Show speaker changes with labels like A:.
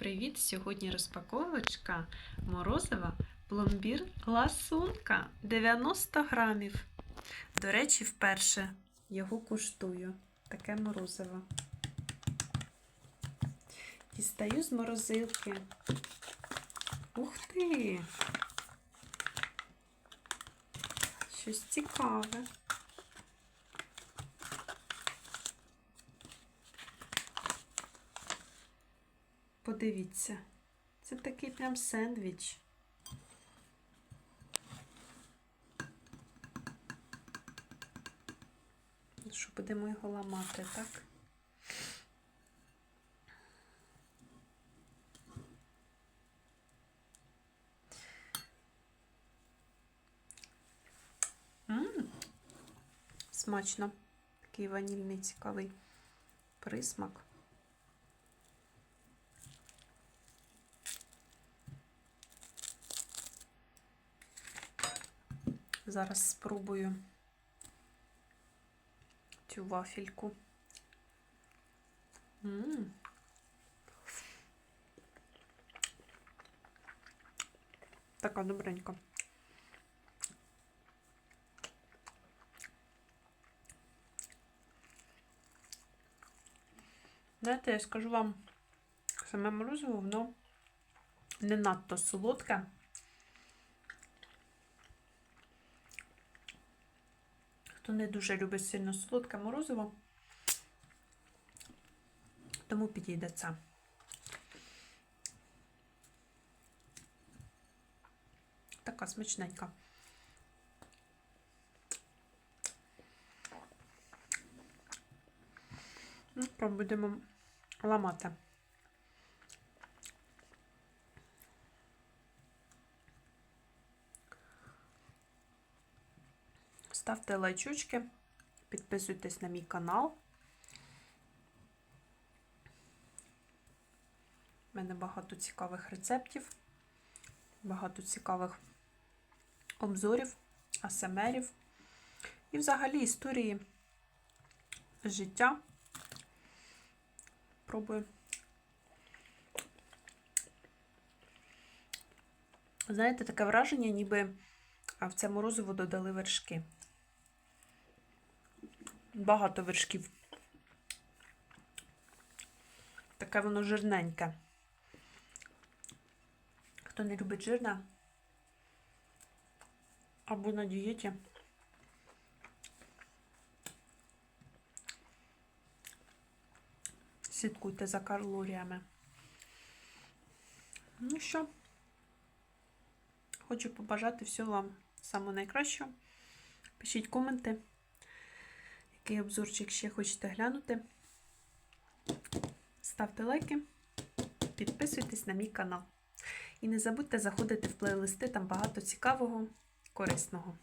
A: Привіт! Сьогодні розпаковочка морозива пломбір ласунка 90 грамів. До речі, вперше його куштую. Таке морозиво. Дістаю з морозилки. Ух ти! Щось цікаве. Подивіться, це такий прям сендвіч. Ну Що будемо його ламати, так? М, Смачно. Такий ванільний цікавий присмак. Зараз спробую цю вафельку. М. Така добренька. Знаєте, я скажу вам, саме морозиво, воно не надто солодке. Хто не дуже любить сильно солодке морозиво, тому підійде це. Така смачненька. Ну, Пробудемо ламати. Ставте лайчучки, підписуйтесь на мій канал. У мене багато цікавих рецептів, багато цікавих обзорів, асмрів і взагалі історії життя. Пробую. Знаєте, таке враження, ніби в це морозиво додали вершки. Багато вершків. Таке воно жирненьке. Хто не любить жирне, або на дієті. Слідкуйте за калоріями. Ну що, хочу побажати всього вам самого найкращого. Пишіть коменти, який обзорчик ще хочете глянути. Ставте лайки, підписуйтесь на мій канал. І не забудьте заходити в плейлисти, там багато цікавого, корисного.